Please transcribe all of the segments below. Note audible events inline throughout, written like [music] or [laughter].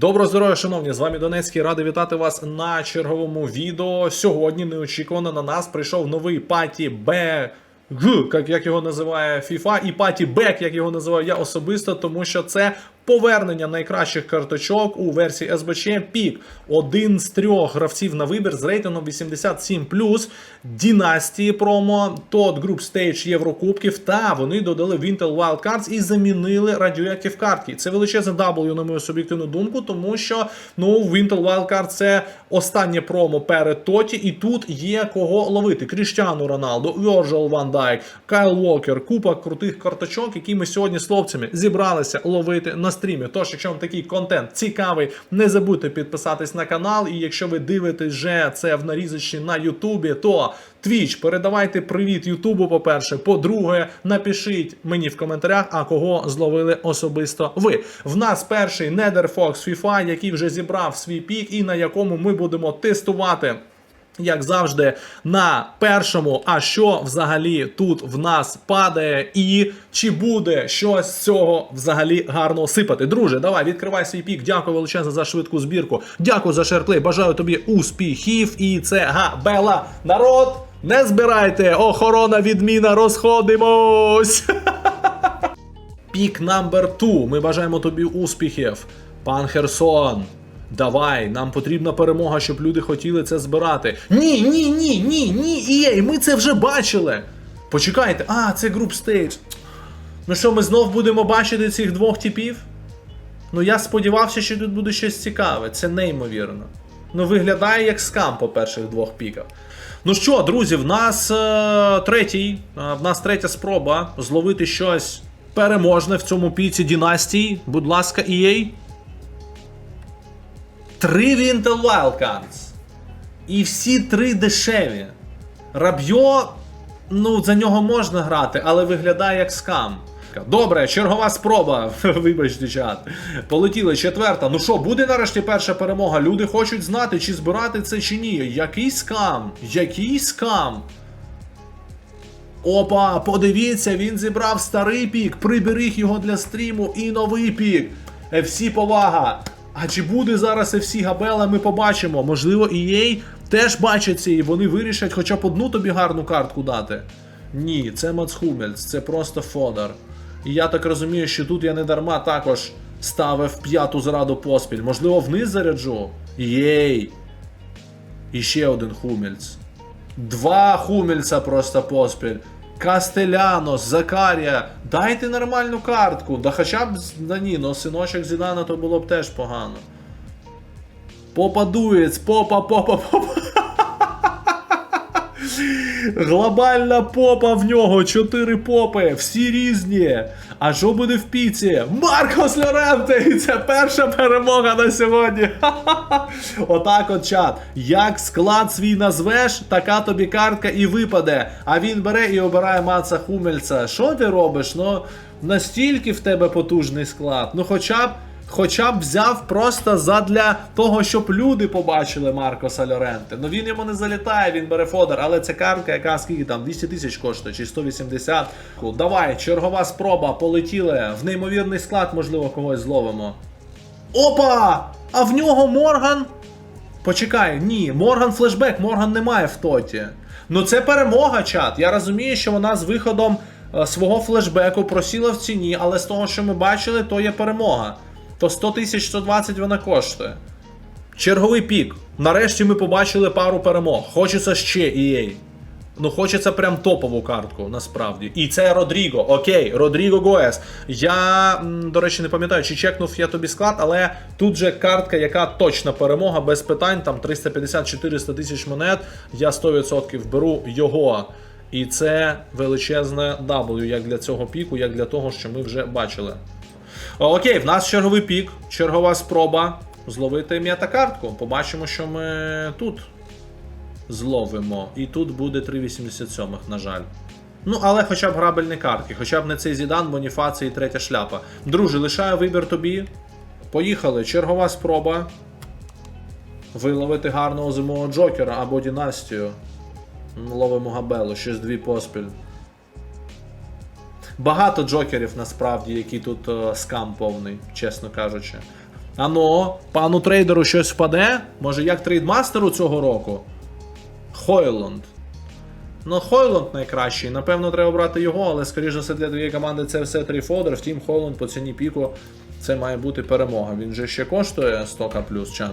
Доброго здоров'я, шановні! З вами Донецький. Радий вітати вас на черговому відео. Сьогодні неочікувано на нас прийшов новий паті Б. Г, як, його називає FIFA, і паті Бек, як його називаю я особисто, тому що це повернення найкращих карточок у версії СБЧ Пік. Один з трьох гравців на вибір з рейтингом 87 Дінастії промо, тот Group Stage Єврокубків. Та вони додали в Intel Wildcards і замінили Radioactive картки. Це величезне W, на мою суб'єктивну думку, тому що ну в Intel Wildcard це останнє промо перед Тоті, і тут є кого ловити. Кріштіану Роналду, Virgil Ван Дайк, Кайл Уокер, купа крутих карточок, які ми сьогодні з хлопцями зібралися ловити на стрімі. Тож, якщо вам такий контент цікавий, не забудьте підписатись на канал. І якщо ви дивитесь вже це в нарізочці на Ютубі, то Twitch, передавайте привіт Ютубу, по-перше. По-друге, напишіть мені в коментарях, а кого зловили особисто ви. В нас перший Nether Fox FIFA, який вже зібрав свій пік, і на якому ми будемо тестувати. Як завжди, на першому, а що взагалі тут в нас падає, і чи буде щось з цього взагалі гарно сипати? Друже, давай відкривай свій пік. Дякую величезно за швидку збірку. Дякую за шерплей. Бажаю тобі успіхів. І це габела. Народ, не збирайте! Охорона відміна, розходимось! [laughs] Пік номер 2. Ми бажаємо тобі успіхів. Пан Херсон. Давай, нам потрібна перемога, щоб люди хотіли це збирати. Ні, ні, ні, ні, ні, єй, ми це вже бачили. Почекайте, а, це груп стейдж. Ну що, ми знов будемо бачити цих двох типів? Ну я сподівався, що тут буде щось цікаве. Це неймовірно. Ну, виглядає як скам по перших двох піках. Ну що, друзі, в нас е, третій, е, в нас третя спроба зловити щось переможне в цьому піці дінастії. Будь ласка, EA. Три Winter Wildcards. І всі три дешеві. Рабьо, ну, за нього можна грати, але виглядає як скам. Добре, чергова спроба. [laughs] Вибачте, чат. Полетіли четверта. Ну що, буде нарешті перша перемога? Люди хочуть знати, чи збирати це чи ні. Який скам? Який скам? Опа, подивіться, він зібрав старий пік, приберіг його для стріму і новий пік. FC повага. А чи буде зараз FC Габела, ми побачимо. Можливо, EA теж бачиться і вони вирішать хоча б одну тобі гарну картку дати. Ні, це Мац Хумельц, це просто Фодор. І я так розумію, що тут я не дарма також ставив п'яту зраду поспіль. Можливо, вниз заряджу? Єй. І ще один Хумельц. Два Хумельца просто поспіль. Кастелянос, Закарія. Дайте нормальну картку. Да хоча б да ні, но синочок Зідана то було б теж погано. Попадуєць, попа, попа, попа. Глобальна попа в нього, чотири попи, всі різні. А що буде в піці? Маркос Лоренте! І це перша перемога на сьогодні. [laughs] Отак от чат. Як склад свій назвеш, така тобі картка і випаде. А він бере і обирає Маца Хумельца. Що ти робиш? Ну, настільки в тебе потужний склад. Ну хоча б. Хоча б взяв просто задля того, щоб люди побачили Маркоса Лоренте. Ну він йому не залітає, він бере фодер, але це картка, яка скільки там 200 тисяч коштує, чи 180. Давай, чергова спроба, полетіли. В неймовірний склад, можливо, когось зловимо. Опа! А в нього Морган. Почекай, ні, Морган флешбек, Морган немає в тоті. Ну це перемога, чат. Я розумію, що вона з виходом е, свого флешбеку просіла в ціні, але з того, що ми бачили, то є перемога. То 100 тисяч 120 вона коштує. Черговий пік. Нарешті ми побачили пару перемог. Хочеться ще EA. Ну, хочеться прям топову картку, насправді. І це Родріго. Окей, Родріго Гоес. Я, до речі, не пам'ятаю, чи чекнув я тобі склад, але тут же картка, яка точна перемога, без питань, там 350-400 тисяч монет. Я 100% беру його. І це величезне W, як для цього піку, як для того, що ми вже бачили. Окей, в нас черговий пік, чергова спроба зловити м'ята-картку. Побачимо, що ми тут зловимо. І тут буде 3,87, на жаль. Ну, але хоча б грабельні картки, хоча б не цей Зідан, Боніфацій і третя шляпа. Друже, лишаю вибір тобі. Поїхали, чергова спроба. Виловити гарного зимового Джокера або Дінастію. Ловимо габелу, щось дві поспіль. Багато джокерів насправді, які тут е, скам повний, чесно кажучи. Ано, пану трейдеру щось впаде? Може як трейдмастеру цього року? Хойланд. Ну, Хойланд найкращий. Напевно, треба брати його, але скоріш за все для твоєї команди це все три. Втім, Хойланд по ціні піку це має бути перемога. Він же ще коштує 100к плюс чат.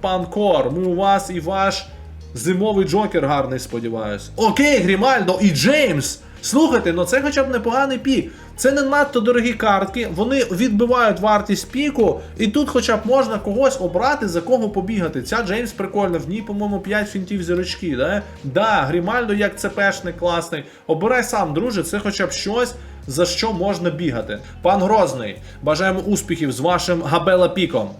Пан Кор, ми у вас і ваш зимовий джокер гарний, сподіваюсь. Окей, Грімальдо і Джеймс. Слухайте, ну це хоча б непоганий пік. Це не надто дорогі картки, вони відбивають вартість піку, і тут хоча б можна когось обрати, за кого побігати. Ця Джеймс прикольна, в ній, по-моєму, 5 фінтів зірочки, да? Да, Грімальдо як ЦПшник класний. Обирай сам, друже, це хоча б щось, за що можна бігати. Пан Грозний, бажаємо успіхів з вашим Габела піком.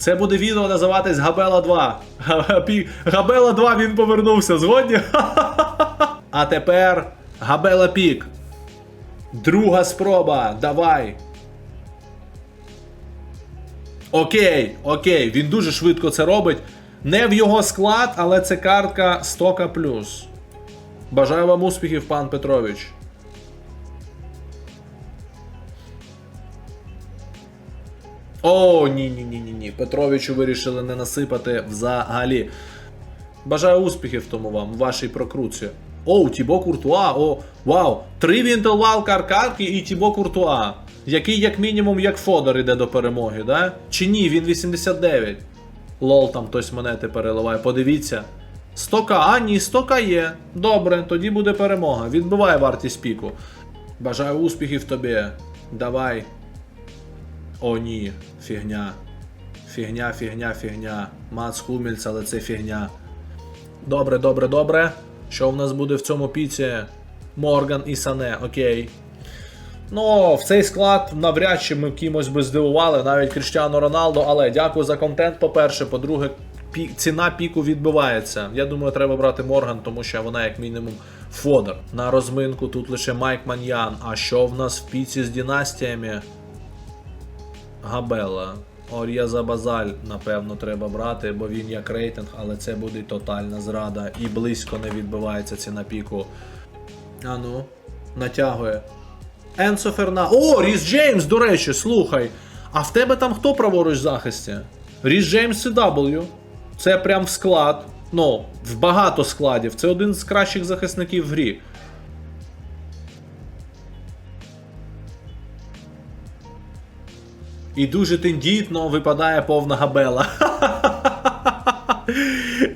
Це буде відео називатись Габела 2. Габела 2 він повернувся. Згодні? [laughs] А тепер Габела Пік. Друга спроба. Давай. Окей, окей, він дуже швидко це робить. Не в його склад, але це картка 100к плюс. Бажаю вам успіхів, пан Петрович. О, ні, ні, ні, ні, ні. Петровичу вирішили не насипати взагалі. Бажаю успіхів тому вам, вашій прокрутці. О, Тібо Куртуа, о, вау! Три Вінтелвал каркатки і Тібо Куртуа. Який, як мінімум, як Фодор іде до перемоги, да? Чи ні, він 89. Лол, там хтось монети переливає, подивіться. 100к, а ні, 100к є. Добре, тоді буде перемога. Відбиває вартість піку. Бажаю успіхів тобі. Давай. О, ні, фігня. Фігня, фігня, фігня. Мац Хумельц, але це фігня. Добре, добре, добре. Що в нас буде в цьому піці? Морган і Сане, окей. Ну, в цей склад навряд чи ми кимось би здивували, навіть Кріштіану Роналду, але дякую за контент, по-перше. По-друге, пі- ціна піку відбивається. Я думаю, треба брати Морган, тому що вона, як мінімум, фодер. На розминку тут лише Майк Маньян. А що в нас в піці з династіями? Габела. Ор'яза Базаль, напевно, треба брати, бо він як рейтинг, але це буде тотальна зрада і близько не відбивається ціна піку. А ну, натягує. Енсо Ферна. О, Ріс Джеймс, до речі, слухай. А в тебе там хто праворуч в захисті? Ріс Джеймс CW. Це прям в склад. Ну, в багато складів. Це один з кращих захисників в грі. І дуже тендітно випадає повна габела.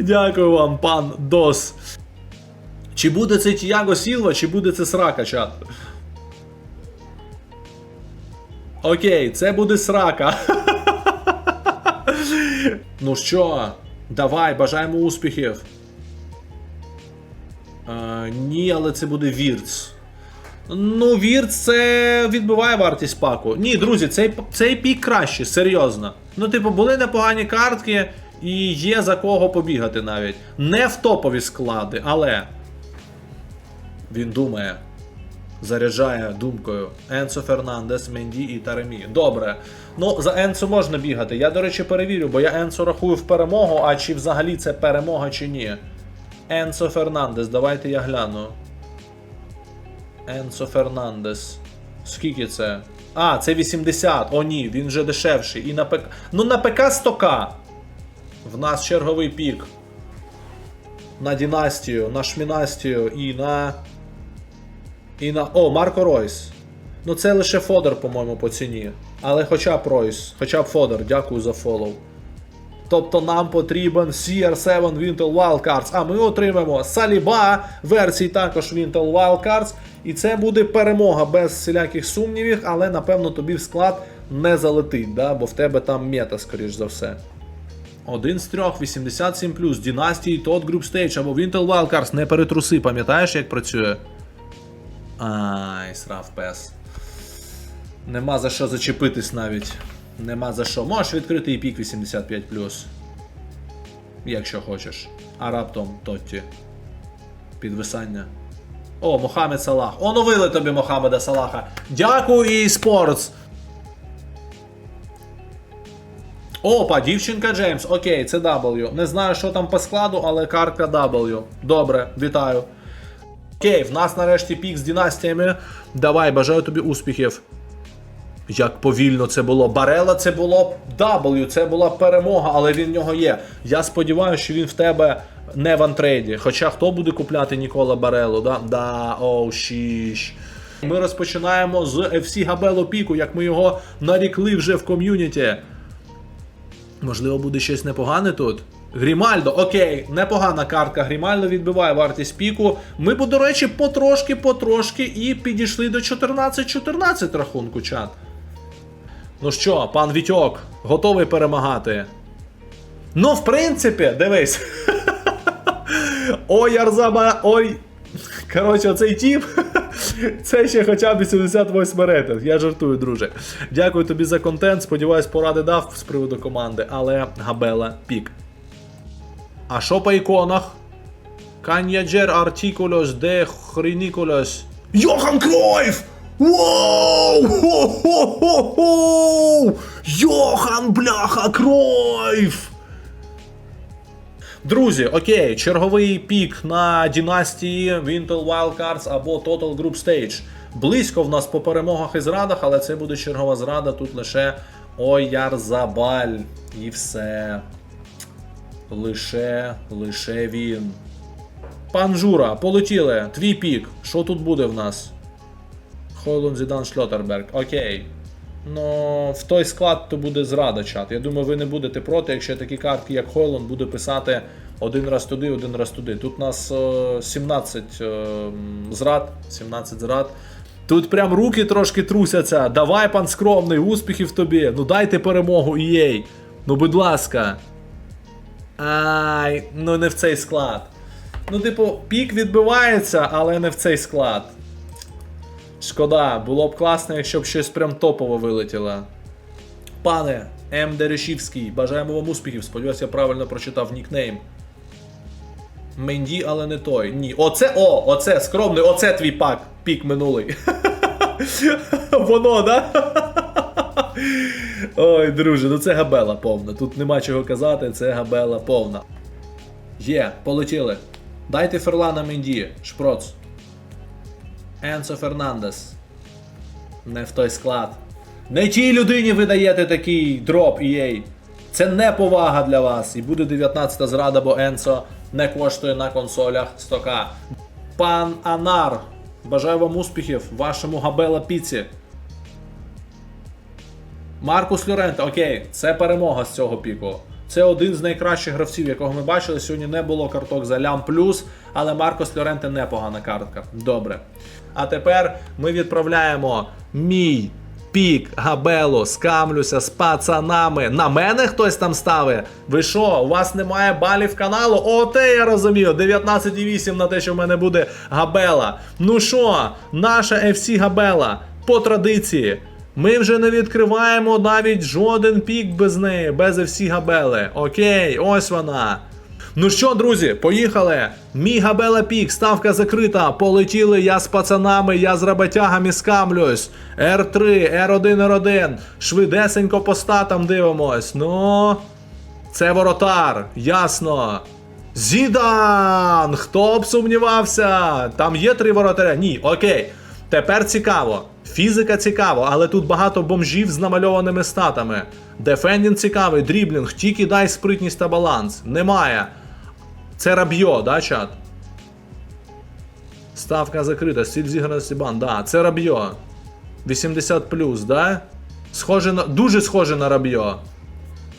Дякую вам, пан Дос. Чи буде це Тіаго Сілва, чи буде це срака, чат? Окей, це буде срака. ну що, давай, бажаємо успіхів. Е, ні, але це буде Вірц. Ну, Вірц це відбиває вартість паку. Ні, друзі, цей, цей пік краще, серйозно. Ну, типу, були непогані картки, і є за кого побігати навіть. Не в топові склади, але. Він думає. Заряджає думкою. Енсо Фернандес, Менді і Таремі. Добре. Ну, за Енсо можна бігати. Я, до речі, перевірю, бо я Енсо рахую в перемогу, а чи взагалі це перемога, чи ні. Енсо Фернандес, давайте я гляну. Енсо Фернандес. Скільки це? А, це 80. О, ні, він вже дешевший. І на ПК. Ну на ПК 100к. В нас черговий пік. На Дінастію, на Шмінастію і на. І на. О, Марко Ройс. Ну це лише Фодор, по-моєму, по ціні. Але хоча б Ройс, хоча б Фодор, дякую за фоллоу. Тобто нам потрібен CR7 Wintel Wildcards, а ми отримаємо Саліба версії також Wintel Wildcards. І це буде перемога без всіляких сумнівів, але напевно тобі в склад не залетить, да? бо в тебе там мета, скоріш за все. Один з трьох, 87 Дінастії, Тот Group Stage або Wintel Wildcards, не перетруси, пам'ятаєш, як працює? Ай, срав пес. Нема за що зачепитись навіть. Нема за що. Можеш відкрити і пік 85. Якщо хочеш. А раптом Тотті. Підвисання. О, Мохамед Салах. Оновили тобі Мохамеда Салаха. Дякую EA Sports. Опа, дівчинка Джеймс. Окей, це W. Не знаю, що там по складу, але картка W. Добре, вітаю. Окей, в нас нарешті пік з династіями. Давай, бажаю тобі успіхів. Як повільно це було. Барела це було W, це була перемога, але він в нього є. Я сподіваюся, що він в тебе не в антрейді. Хоча хто буде купляти Нікола Барелу, да? Да, оу, шіш. Ми розпочинаємо з FC Габело Піку, як ми його нарікли вже в ком'юніті. Можливо, буде щось непогане тут. Грімальдо, окей, непогана картка. Грімальдо відбиває вартість піку. Ми, бо, до речі, потрошки-потрошки і підійшли до 14-14 рахунку, чат. Ну що, пан Вітьок, готовий перемагати? Ну, в принципі, дивись. [laughs] Ой, Арзаба, ой. Коротше, оцей тіп. [laughs] Це ще хоча б 78 рейтинг. Я жартую, друже. Дякую тобі за контент. Сподіваюсь, поради дав з приводу команди, але Габела пік. А що по іконах? Кан'яджер Артікулос де Хрінікулос. Йохан Кройф! Воу! Хо-хо-хо-хо! Йохан бляха Кройф! Друзі, окей, черговий пік на дінастії Wintel Wildcards або Total Group Stage. Близько в нас по перемогах і зрадах, але це буде чергова зрада. Тут лише Оярзабаль. І все. Лише, лише він. Пан Жура, полетіли. Твій пік. Що тут буде в нас? Хойлун Зідан Шльотерберг. Окей. Ну, в той склад то буде зрада чат. Я думаю, ви не будете проти, якщо такі картки, як Хойлун, буде писати один раз туди, один раз туди. Тут у нас е, 17 е, зрад. 17 зрад. Тут прям руки трошки трусяться. Давай, пан скромний, успіхів тобі. Ну дайте перемогу EA. Ну, будь ласка. Ай, ну не в цей склад. Ну, типу, пік відбивається, але не в цей склад. Шкода, було б класно, якщо б щось прям топово вилетіло. Пане М. Дерешівський, бажаємо вам успіхів. Сподіваюся, я правильно прочитав нікнейм. Менді, але не той. Ні. Оце, о, оце, скромний, оце твій пак, пік минулий. [laughs] Воно, да? [laughs] Ой, друже, ну це габела повна. Тут нема чого казати, це габела повна. Є, полетіли. Дайте Ферлана Менді, шпроц. Енсо Фернандес. Не в той склад. Не тій людині ви даєте такий дроп EA. Це не повага для вас. І буде 19 зрада, бо Енсо не коштує на консолях 100к. Пан Анар. Бажаю вам успіхів вашому Габела Піці. Маркус Лоренте, окей, це перемога з цього піку. Це один з найкращих гравців, якого ми бачили. Сьогодні не було карток за лям плюс, але Маркос Лоренте непогана картка. Добре. А тепер ми відправляємо мій пік Габелу, скамлюся з пацанами. На мене хтось там ставить? Ви що, у вас немає балів каналу? О, те я розумію. 19,8 на те, що в мене буде Габела. Ну що, наша FC Габела по традиції. Ми вже не відкриваємо навіть жоден пік без неї, без FC Габели. Окей, ось вона. Ну що, друзі, поїхали. Мій Габела Пік, ставка закрита. Полетіли я з пацанами, я з роботягами скамлюсь. R3, R1, R1. Швидесенько по статам дивимось. Ну. Це воротар, ясно. Зідан! Хто б сумнівався? Там є три воротаря? Ні, окей. Тепер цікаво. Фізика цікаво, але тут багато бомжів з намальованими статами. Дефендінг цікавий, дріблінг, тільки дай спритність та баланс. Немає. Це Рабьо, да, чат? Ставка закрита, стиль зіграності бан. Да, це Рабьо. 80 да? Схоже на. Дуже схоже на Рабьо.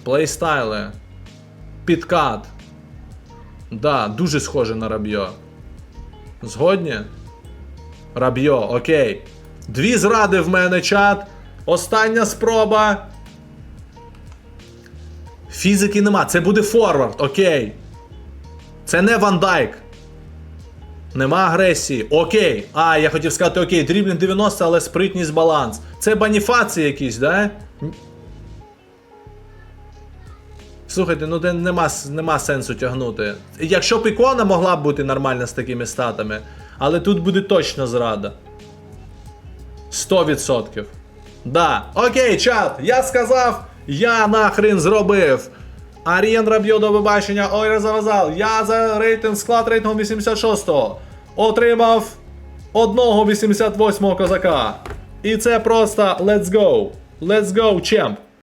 Плейстайли. Підкат. Да, дуже схоже на Рабьо. Згодні? Рабьо, окей. Дві зради в мене чат. Остання спроба. Фізики нема. Це буде форвард, окей. Це не Ван Дайк. Нема агресії. Окей. А, я хотів сказати, окей, дріблінг 90, але спритність баланс. Це баніфації якісь, да? Слухайте, ну де нема, нема сенсу тягнути. Якщо б ікона могла б бути нормальна з такими статами, але тут буде точно зрада. 100%. Да. Окей, чат, я сказав, я нахрен зробив. Арієн Раб'йо до побачення, ой, завазал. Я за рейтинг склад рейтингу 86-го. Отримав одного 88-го козака. І це просто let's go. Let's go, чемп.